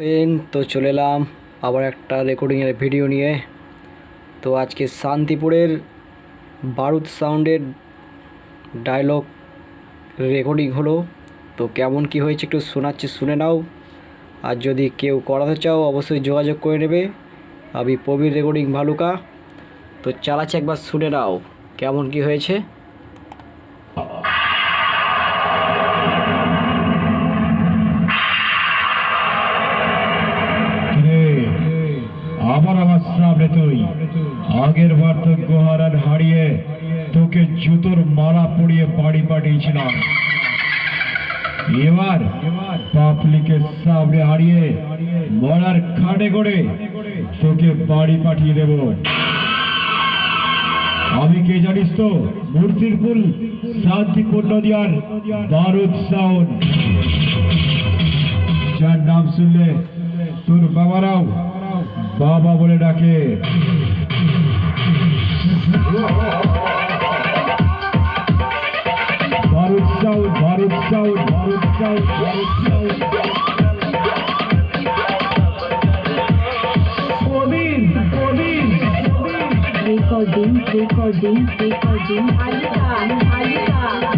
Pen তো চলে এলাম আবার একটা রেকর্ডিংয়ের ভিডিও নিয়ে। তো আজকে শান্তিপুরের বারুদ সাউন্ডের ডায়লগ রেকর্ডিং হলো। তো কেমন কি হয়েছে একটু শোনাচ্ছি, শুনে নাও। আর যদি কেউ করাতে চাও, অবশ্যই যোগাযোগ করে নেবে। আমি প্রবীর রেকর্ডিং ভালুকা। তো চালাচ্ছি একবার শুনে নাও, কেমন কি হয়েছে? আবার আমার সামনে তুই। আগের বার তো গোহারান হারিয়ে তোকে জুতোর মালা পরিয়ে বাড়ি পাঠিয়েছিলাম। এবার পাবলিকের সামনে হারিয়ে মরার খাটে করে তোকে বাড়ি পাঠিয়ে দেব। আমি কে জানিস তো, মুর্শিদপুর শান্তিপুর নদিয়ার বারুদ সাউন্ড যার নাম শুনলে তোর বাবারাও বাবা বলে ডাকে। প্রবীণ recording, recording, recording. Alika, Alika,